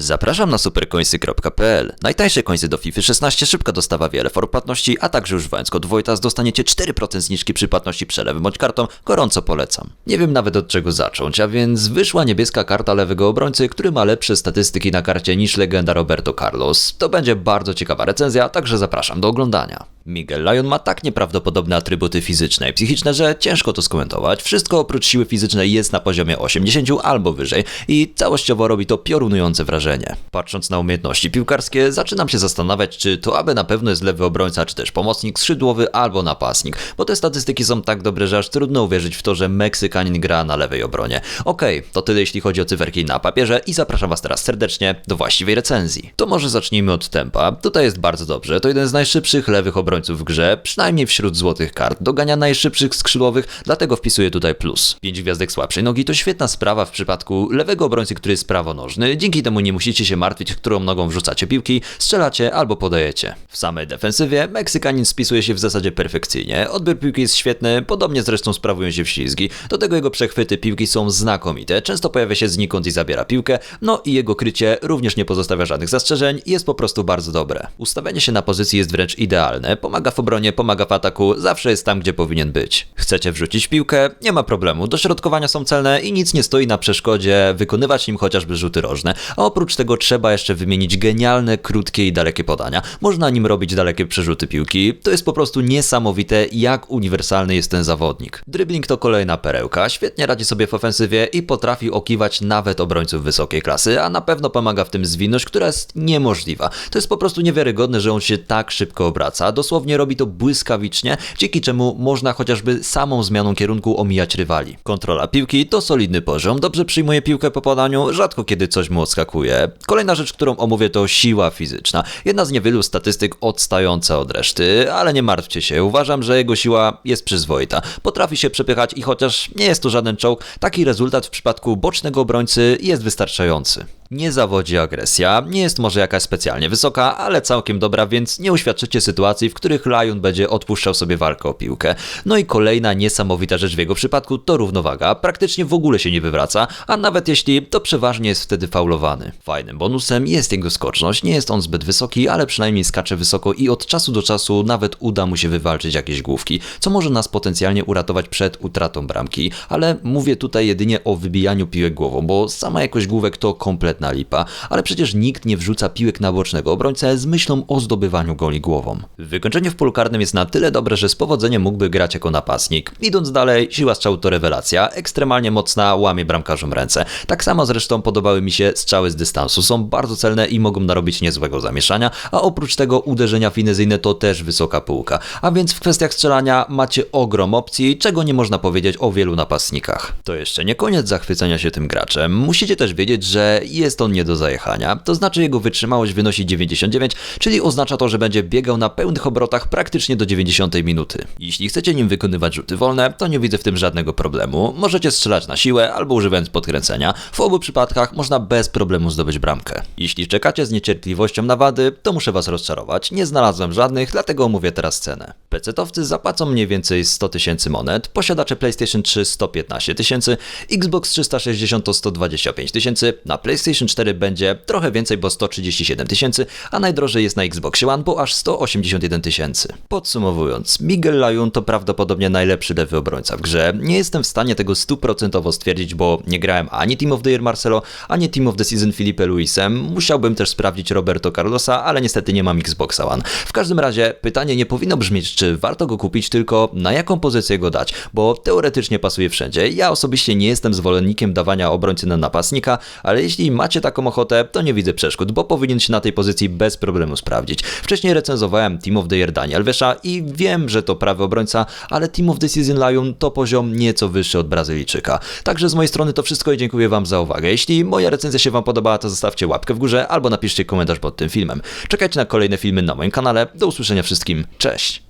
Zapraszam na supercoinsy.pl. Najtańsze coinsy do FIFA 16, szybka dostawa, wiele form płatności, a także używając kod Wojtas dostaniecie 4% zniżki przy płatności przelewem bądź kartą. Gorąco polecam. Nie wiem nawet od czego zacząć, a więc wyszła niebieska karta lewego obrońcy, który ma lepsze statystyki na karcie niż legenda Roberto Carlos. To będzie bardzo ciekawa recenzja, także zapraszam do oglądania. Miguel Lyon ma tak nieprawdopodobne atrybuty fizyczne i psychiczne, że ciężko to skomentować. Wszystko oprócz siły fizycznej jest na poziomie 80 albo wyżej i całościowo robi to piorunujące wrażenie. Patrząc na umiejętności piłkarskie, zaczynam się zastanawiać, czy to aby na pewno jest lewy obrońca, czy też pomocnik skrzydłowy albo napastnik, bo te statystyki są tak dobre, że aż trudno uwierzyć w to, że Meksykanin gra na lewej obronie. Okej, to tyle jeśli chodzi o cyferki na papierze i zapraszam Was teraz serdecznie do właściwej recenzji. To może zacznijmy od tempa. Tutaj jest bardzo dobrze, to jeden z najszybszych lewych obrońców w grze, przynajmniej wśród złotych kart. Dogania najszybszych skrzydłowych, dlatego wpisuję tutaj plus. 5 gwiazdek słabszej nogi to świetna sprawa w przypadku lewego obrońcy, który jest prawonożny. Dzięki temu nie musicie się martwić, którą nogą wrzucacie piłki, strzelacie albo podajecie. W samej defensywie Meksykanin spisuje się w zasadzie perfekcyjnie. Odbiór piłki jest świetny, podobnie zresztą sprawują się wślizgi. Do tego jego przechwyty piłki są znakomite. Często pojawia się znikąd i zabiera piłkę, no i jego krycie również nie pozostawia żadnych zastrzeżeń i jest po prostu bardzo dobre. Ustawienie się na pozycji jest wręcz idealne. Pomaga w obronie, pomaga w ataku, zawsze jest tam, gdzie powinien być. Chcecie wrzucić piłkę? Nie ma problemu. Dośrodkowania są celne i nic nie stoi na przeszkodzie wykonywać nim chociażby rzuty rożne. A oprócz tego trzeba jeszcze wymienić genialne, krótkie i dalekie podania. Można nim robić dalekie przerzuty piłki. To jest po prostu niesamowite, jak uniwersalny jest ten zawodnik. Dribbling to kolejna perełka. Świetnie radzi sobie w ofensywie i potrafi okiwać nawet obrońców wysokiej klasy, a na pewno pomaga w tym zwinność, która jest niemożliwa. To jest po prostu niewiarygodne, że on się tak szybko obraca. Dosłownie robi to błyskawicznie, dzięki czemu można chociażby samą zmianą kierunku omijać rywali. Kontrola piłki to solidny poziom, dobrze przyjmuje piłkę po podaniu, rzadko kiedy coś mu odskakuje. Kolejna rzecz, którą omówię to siła fizyczna. Jedna z niewielu statystyk odstająca od reszty, ale nie martwcie się, uważam, że jego siła jest przyzwoita. Potrafi się przepychać i chociaż nie jest to żaden czołg, taki rezultat w przypadku bocznego obrońcy jest wystarczający. Nie zawodzi agresja, nie jest może jakaś specjalnie wysoka, ale całkiem dobra, więc nie uświadczycie sytuacji, w których Lion będzie odpuszczał sobie walkę o piłkę. No i kolejna niesamowita rzecz w jego przypadku to równowaga. Praktycznie w ogóle się nie wywraca, a nawet jeśli, to przeważnie jest wtedy faulowany. Fajnym bonusem jest jego skoczność, nie jest on zbyt wysoki, ale przynajmniej skacze wysoko i od czasu do czasu nawet uda mu się wywalczyć jakieś główki, co może nas potencjalnie uratować przed utratą bramki, ale mówię tutaj jedynie o wybijaniu piłek głową, bo sama jakość główek to kompletna lipa, ale przecież nikt nie wrzuca piłek na bocznego obrońcę z myślą o zdobywaniu goli głową. Wykończenie w polu karnym jest na tyle dobre, że z powodzeniem mógłby grać jako napastnik. Idąc dalej, siła strzału to rewelacja, ekstremalnie mocna, łamie bramkarzom ręce. Tak samo zresztą podobały mi się strzały z dystansu, są bardzo celne i mogą narobić niezłego zamieszania, a oprócz tego uderzenia finezyjne to też wysoka półka. A więc w kwestiach strzelania macie ogrom opcji, czego nie można powiedzieć o wielu napastnikach. To jeszcze nie koniec zachwycenia się tym graczem. Musicie też wiedzieć, że jest on nie do zajechania, to znaczy jego wytrzymałość wynosi 99, czyli oznacza to, że będzie biegał na pełnych obrotach praktycznie do 90 minuty. Jeśli chcecie nim wykonywać rzuty wolne, to nie widzę w tym żadnego problemu. Możecie strzelać na siłę albo używając podkręcenia. W obu przypadkach można bez problemu zdobyć bramkę. Jeśli czekacie z niecierpliwością na wady, to muszę was rozczarować. Nie znalazłem żadnych, dlatego omówię teraz cenę. PC-towcy zapłacą mniej więcej 100 tysięcy monet, posiadacze PlayStation 3 115 tysięcy, Xbox 360 to 125 tysięcy, na PlayStation 4 będzie trochę więcej, bo 137 tysięcy, a najdrożej jest na Xbox One, bo aż 181 tysięcy. Podsumowując, Miguel Lajun to prawdopodobnie najlepszy lewy obrońca w grze. Nie jestem w stanie tego stuprocentowo stwierdzić, bo nie grałem ani Team of the Year Marcelo, ani Team of the Season Felipe Luisem. Musiałbym też sprawdzić Roberto Carlosa, ale niestety nie mam Xboxa One. W każdym razie pytanie nie powinno brzmieć, czy warto go kupić, tylko na jaką pozycję go dać, bo teoretycznie pasuje wszędzie. Ja osobiście nie jestem zwolennikiem dawania obrońcy na napastnika, ale jeśli macie taką ochotę, to nie widzę przeszkód, bo powinien się na tej pozycji bez problemu sprawdzić. Wcześniej recenzowałem Team of the Year Daniel Wesza i wiem, że to prawy obrońca, ale Team of the Season Lion to poziom nieco wyższy od Brazylijczyka. Także z mojej strony to wszystko i dziękuję Wam za uwagę. Jeśli moja recenzja się Wam podobała, to zostawcie łapkę w górze albo napiszcie komentarz pod tym filmem. Czekajcie na kolejne filmy na moim kanale. Do usłyszenia wszystkim. Cześć!